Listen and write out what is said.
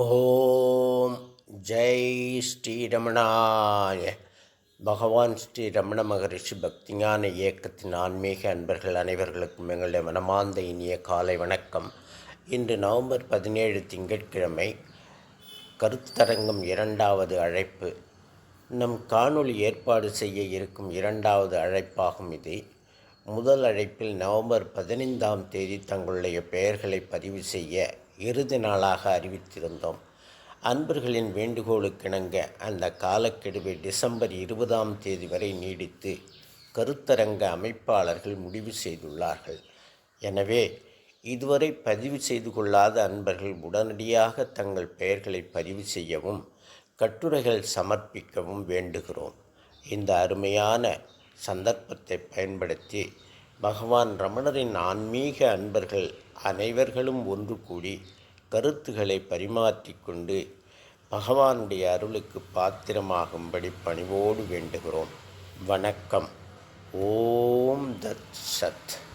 ஓம் ஜெய் ஸ்ரீரமணாய. பகவான் ஸ்ரீ ரமண மகரிஷி பக்திஞான இயக்கத்தின் ஆன்மீக அன்பர்கள் அனைவர்களுக்கும் எங்களுடைய மனமார்ந்த இனிய காலை வணக்கம். இன்று நவம்பர் பதினேழு திங்கட்கிழமை கருத்தரங்கம் இரண்டாவது அழைப்பு. நம் காணொளி ஏற்பாடு செய்ய இருக்கும் இரண்டாவது அழைப்பாகும் இது. முதல் அழைப்பில் நவம்பர் பதினைந்தாம் தேதி தங்களுடைய பெயர்களை பதிவு செய்ய இறுதி நாளாக அறிவித்திருந்தோம். அன்பர்களின் வேண்டுகோளுக்கிணங்க அந்த காலக்கெடுவை டிசம்பர் இருபதாம் தேதி வரை நீடித்து கருத்தரங்க அமைப்பாளர்கள் முடிவு செய்துள்ளார்கள். எனவே இதுவரை பதிவு செய்து கொள்ளாத அன்பர்கள் உடனடியாக தங்கள் பெயர்களை பதிவு செய்யவும் கட்டுரைகள் சமர்ப்பிக்கவும் வேண்டுகிறோம். இந்த அருமையான சந்தர்ப்பத்தை பயன்படுத்தி பகவான் ரமணரின் ஆன்மீக அன்பர்கள் அனைவர்களும் ஒன்று கூடி கருத்துக்களை பரிமாற்றிக்கொண்டு பகவானுடைய அருளுக்கு பாத்திரமாகும்படி பணிவோடு வேண்டுகிறோம். வணக்கம். ஓம் தத் சத்.